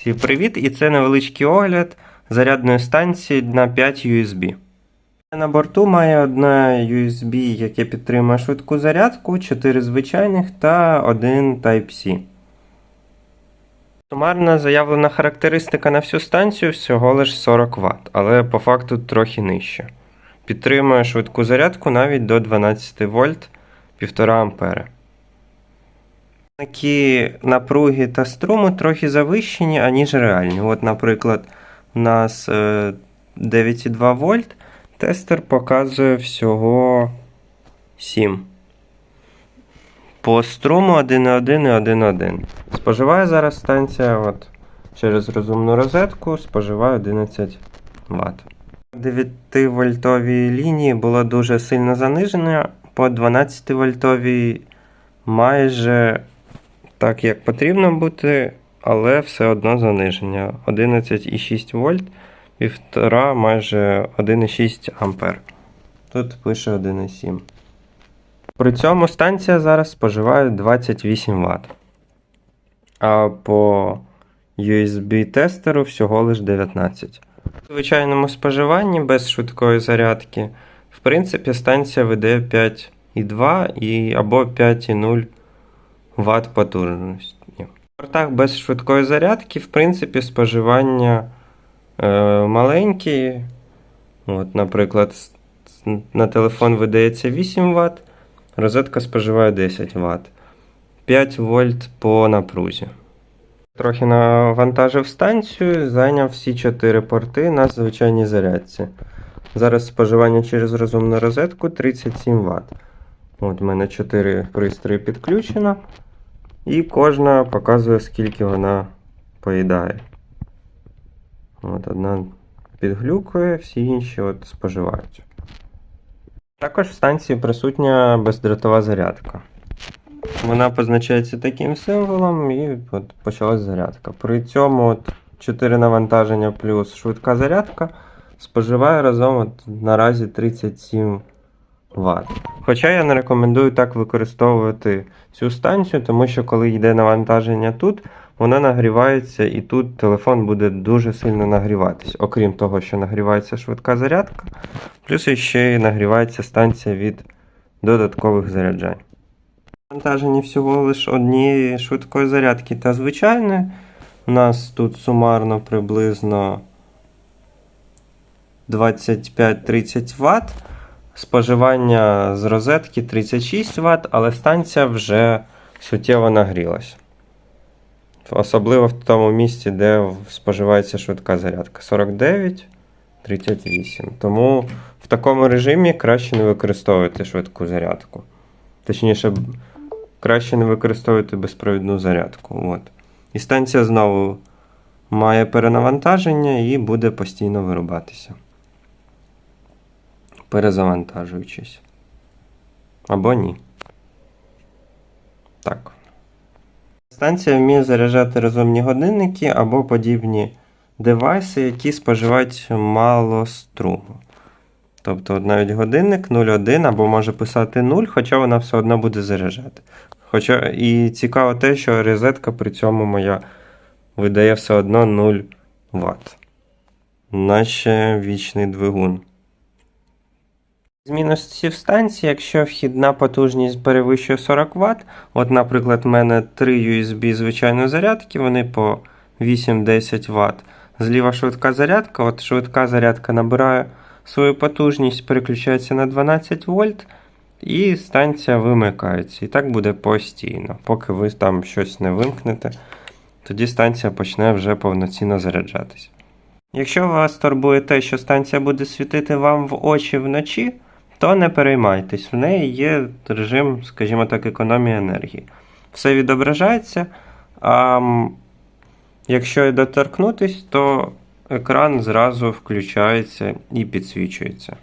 Всім привіт! І це невеличкий огляд зарядної станції на 5 USB. На борту має одне USB, яке підтримує швидку зарядку, 4 звичайних та один Type-C. Сумарна заявлена характеристика на всю станцію всього лише 40 Вт, але по факту трохи нижче. Підтримує швидку зарядку навіть до 12 вольт 1,5 А. Такі напруги та струму трохи завищені, аніж реальні. От, наприклад, у нас е, 9,2 вольт, тестер показує всього 7. По струму 1,1 і 1,1. Споживає зараз станція от, через розумну розетку, споживає 11 Вт. 9-вольтовій лінії було дуже сильно занижено, по 12-вольтовій майже так, як потрібно бути, але все одно заниження. 11,6 вольт, 1,5 майже 1,6 ампер. Тут пише 1,7. При цьому станція зараз споживає 28 Вт. А по USB-тестеру всього лише 19. У звичайному споживанні без швидкої зарядки, в принципі, станція веде 5,2 і або 5,0 Вт потужності. В портах без швидкої зарядки, в принципі, споживання е, маленькі. От, наприклад, на телефон видається 8 Вт, розетка споживає 10 Вт. 5 вольт по напрузі. Трохи навантажив станцію, зайняв всі 4 порти на звичайній зарядці. Зараз споживання через розумну розетку 37 Вт. От у мене 4 пристрої підключено. І кожна показує, скільки вона поїдає. От одна підглюкує, всі інші от споживають. Також в станції присутня бездротова зарядка. Вона позначається таким символом і от почалась зарядка. При цьому от 4 навантаження плюс швидка зарядка споживає разом от наразі 37 Вт. Хоча я не рекомендую так використовувати цю станцію, тому що коли йде навантаження тут, вона нагрівається і тут телефон буде дуже сильно нагріватись. Окрім того, що нагрівається швидка зарядка, плюс ще й нагрівається станція від додаткових заряджань. Навантажені всього лише однієї швидкої зарядки та звичайної. У нас тут сумарно приблизно 25-30 Вт. Споживання з розетки 36 Вт, але станція вже суттєво нагрілась. Особливо в тому місці, де споживається швидка зарядка 49, 38. Тому в такому режимі краще не використовувати швидку зарядку. Точніше, краще не використовувати безпровідну зарядку. От. І станція знову має перенавантаження і буде постійно вирубатися перезавантажуючись. Або ні. Так. Станція вміє заряджати розумні годинники або подібні девайси, які споживають мало струму. Тобто навіть годинник 0,1 або може писати 0, хоча вона все одно буде заряджати. Хоча і цікаво те, що розетка при цьому моя видає все одно 0 Вт. Наче вічний двигун. З мінусів станції, якщо вхідна потужність перевищує 40 Вт, от, наприклад, в мене 3 USB звичайної зарядки, вони по 8-10 Вт. Зліва швидка зарядка, от швидка зарядка набирає свою потужність, переключається на 12 вольт, і станція вимикається. І так буде постійно. Поки ви там щось не вимкнете, тоді станція почне вже повноцінно заряджатися. Якщо вас турбує те, що станція буде світити вам в очі вночі, то не переймайтесь, в неї є режим, скажімо так, економії енергії. Все відображається, а якщо і доторкнутись, то екран зразу включається і підсвічується.